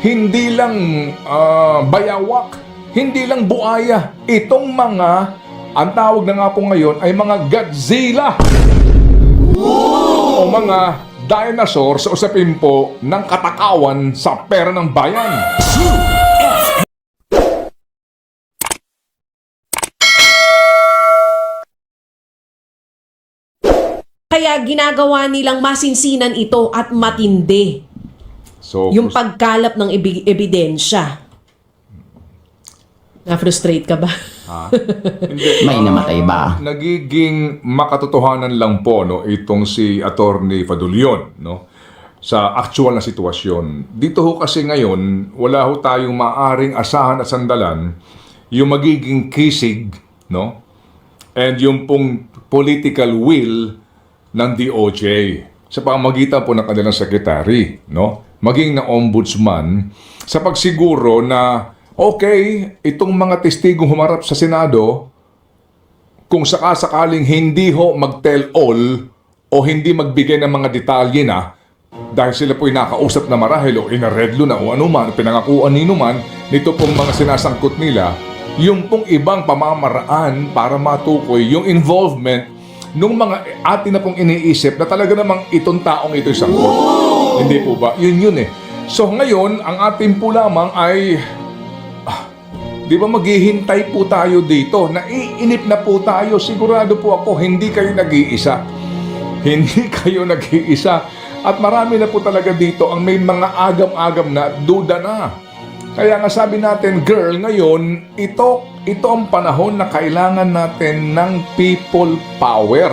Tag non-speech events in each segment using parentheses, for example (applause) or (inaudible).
hindi lang ah, bayawak, hindi lang buaya. Itong mga, ang tawag na nga po ngayon ay mga Godzilla. O mga dinosaur sa usapin po ng katakawan sa pera ng bayan. Kaya ginagawa nilang masinsinan ito at matindi. So, Yung pagkalap ng ebi- ebidensya. Na-frustrate ka ba? (laughs) Hindi, May ah, namatay ba? Nagiging makatotohanan lang po no itong si Attorney Fadulyon no sa actual na sitwasyon. Dito ho kasi ngayon, wala ho tayong maaring asahan at sandalan yung magiging kisig, no? And yung pong political will ng DOJ sa pamagitan po ng kanilang secretary, no? Maging na ombudsman sa pagsiguro na okay, itong mga testigong humarap sa Senado, kung sakasakaling hindi ho mag-tell all o hindi magbigay ng mga detalye na dahil sila po'y nakausap na marahil o inaredlo na o anuman, pinangakuan nino man, nito pong mga sinasangkot nila, yung pong ibang pamamaraan para matukoy yung involvement nung mga atin na pong iniisip na talaga namang itong taong ito'y sangkot. Hindi po ba? Yun yun eh. So ngayon, ang atin po lamang ay Di ba maghihintay po tayo dito? Naiinip na po tayo. Sigurado po ako, hindi kayo nag-iisa. Hindi (laughs) kayo nag-iisa. At marami na po talaga dito ang may mga agam-agam na duda na. Kaya nga sabi natin, girl, ngayon, ito, ito ang panahon na kailangan natin ng people power.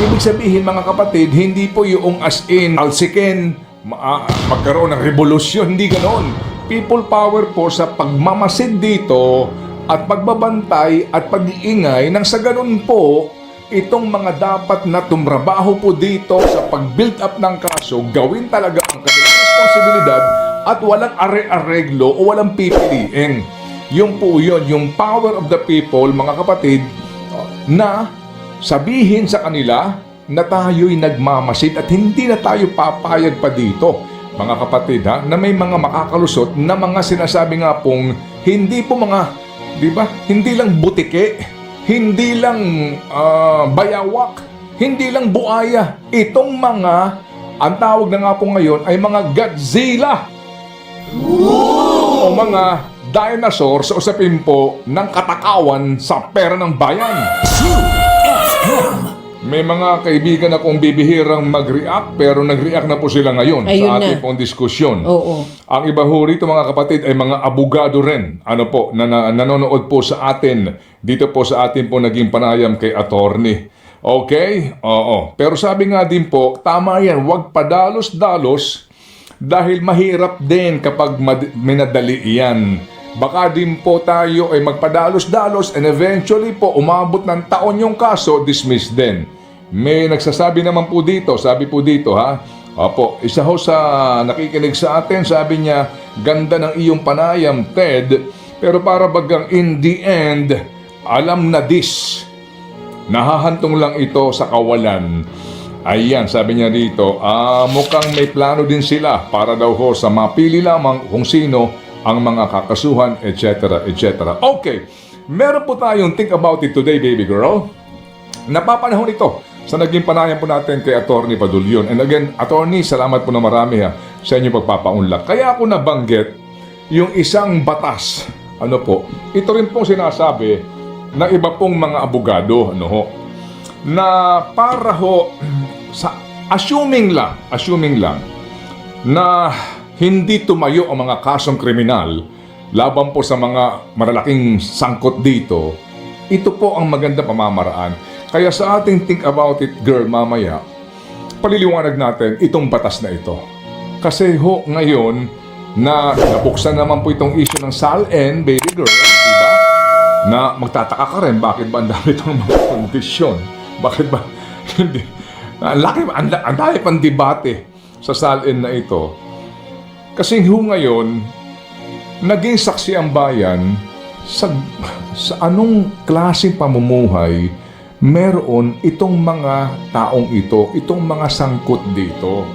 Ibig sabihin mga kapatid, hindi po yung as in alsikin, ma- magkaroon ng revolusyon, hindi ganon. People power po sa pagmamasid dito at pagbabantay at pag-iingay nang sa ganun po, itong mga dapat na tumrabaho po dito sa pag-build up ng kaso, gawin talaga ang kanilang responsibilidad at walang are-areglo o walang pipiliin. Yung po yun, yung power of the people, mga kapatid, na sabihin sa kanila na tayo'y nagmamasid at hindi na tayo papayag pa dito. Mga kapatid ha, na may mga makakalusot na mga sinasabi nga pong hindi po mga, di ba, hindi lang butike, hindi lang ah, bayawak, hindi lang buaya. Itong mga, ang tawag na nga po ngayon ay mga Godzilla o mga dinosaur sa usapin po ng katakawan sa pera ng bayan. May mga kaibigan akong bibihirang mag-react pero nag-react na po sila ngayon Ayun sa ating na. pong diskusyon. Oo. Ang iba ho rito mga kapatid ay mga abogado rin. Ano po, na, na nanonood po sa atin dito po sa atin po naging panayam kay attorney. Okay? Oo. Pero sabi nga din po, tama yan, huwag padalos-dalos dahil mahirap din kapag minadali yan. Baka din po tayo ay magpadalos-dalos and eventually po umabot ng taon yung kaso, dismiss din. May nagsasabi naman po dito, sabi po dito ha, Opo, isa ho sa nakikinig sa atin, sabi niya, ganda ng iyong panayam, Ted, pero para bagang in the end, alam na this. Nahahantong lang ito sa kawalan. Ayan, sabi niya dito, ah, mukhang may plano din sila para daw ho sa mapili lamang kung sino ang mga kakasuhan, etc., etc. Okay, meron po tayong think about it today, baby girl. Napapanahon ito sa naging panayam po natin kay Attorney Padulyon. And again, Attorney, salamat po na marami ha sa inyong pagpapaunlak. Kaya ako nabanggit yung isang batas. Ano po? Ito rin pong sinasabi ng iba pong mga abogado, ano ho, na para ho (clears throat) sa assuming lang, assuming lang na hindi tumayo ang mga kasong kriminal laban po sa mga malalaking sangkot dito, ito po ang maganda pamamaraan. Kaya sa ating think about it, girl, mamaya, paliliwanag natin itong batas na ito. Kasi ho, ngayon, na nabuksan naman po itong issue ng SALN, baby girl, di ba? Na magtataka ka rin, bakit ba ang dami itong mga kondisyon? Bakit ba? (laughs) Hindi. Ang laki, ang, ang dami pang debate sa SALN na ito. Kasi ho ngayon, naging saksi ang bayan sa, sa anong klaseng pamumuhay meron itong mga taong ito, itong mga sangkot dito.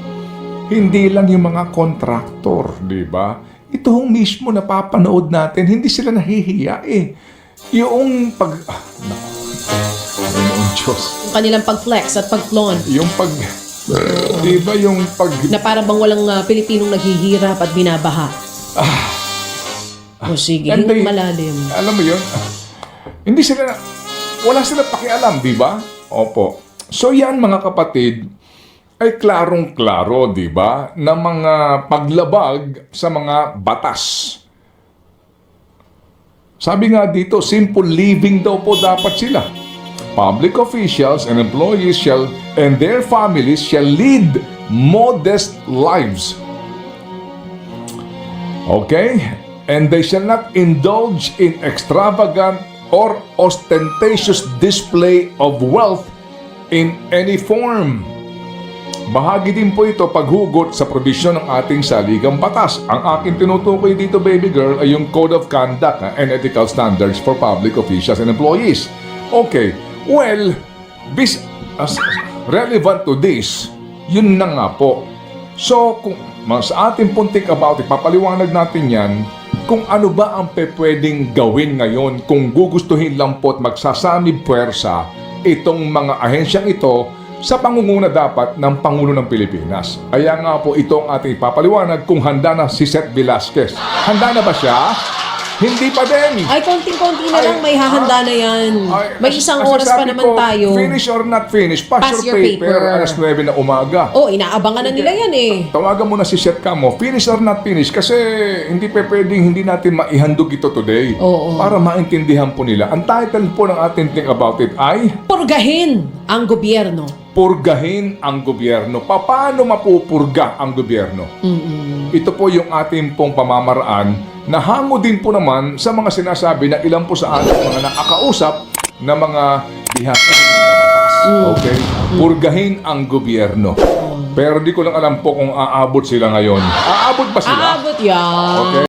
Hindi lang yung mga kontraktor, di ba? ito hong mismo napapanood natin, hindi sila nahihiya eh. Yung pag... Ah. Panginoon Diyos. Yung kanilang pag-flex at pag-flaunt Yung pag... Di ba yung pag... na parang bang walang ah, Pilipinong naghihirap at binabaha. o sige, And they- malalim. Alam mo yun? Hindi sila... Wala sila pakialam, di ba? Opo. So yan mga kapatid, ay klarong-klaro, di ba? Na mga paglabag sa mga batas. Sabi nga dito, simple living daw po dapat sila. Public officials and employees shall and their families shall lead modest lives. Okay? And they shall not indulge in extravagant or ostentatious display of wealth in any form. Bahagi din po ito paghugot sa probisyon ng ating saligang batas. Ang aking tinutukoy dito, baby girl, ay yung Code of Conduct ah, and Ethical Standards for Public Officials and Employees. Okay, well, bis, as relevant to this, yun na nga po. So, kung mas ating puntik about it, papaliwanag natin yan, kung ano ba ang pwedeng gawin ngayon kung gugustuhin lang po at magsasanib puwersa itong mga ahensyang ito sa pangunguna dapat ng Pangulo ng Pilipinas. Kaya nga po ito ang ating ipapaliwanag kung handa na si Seth Velasquez. Handa na ba siya? Hindi pa din! Ay, konting-konti na Ay, lang, may hahanda na yan. Ay, May isang as oras pa sabi naman ko, tayo. Finish or not finish, pass, Pass your, your paper, paper. alas 9 na umaga. Oh, inaabangan na nila yan eh. Tawagan mo na si Seth Camo, finish or not finish, kasi hindi pa pwedeng hindi natin maihandog ito today. Oo. Para maintindihan po nila. Ang title po ng ating Think About It ay Purgahin ang gobyerno. Purgahin ang Gobyerno. Paano mapupurga ang gobyerno? Ito po yung ating pong pamamaraan na hango din po naman sa mga sinasabi na ilan po sa ating mga nakakausap na mga bihasa ng batas. Okay? Purgahin ang gobyerno. Pero di ko lang alam po kung aabot sila ngayon. Aabot ba sila? Aabot yan. Okay.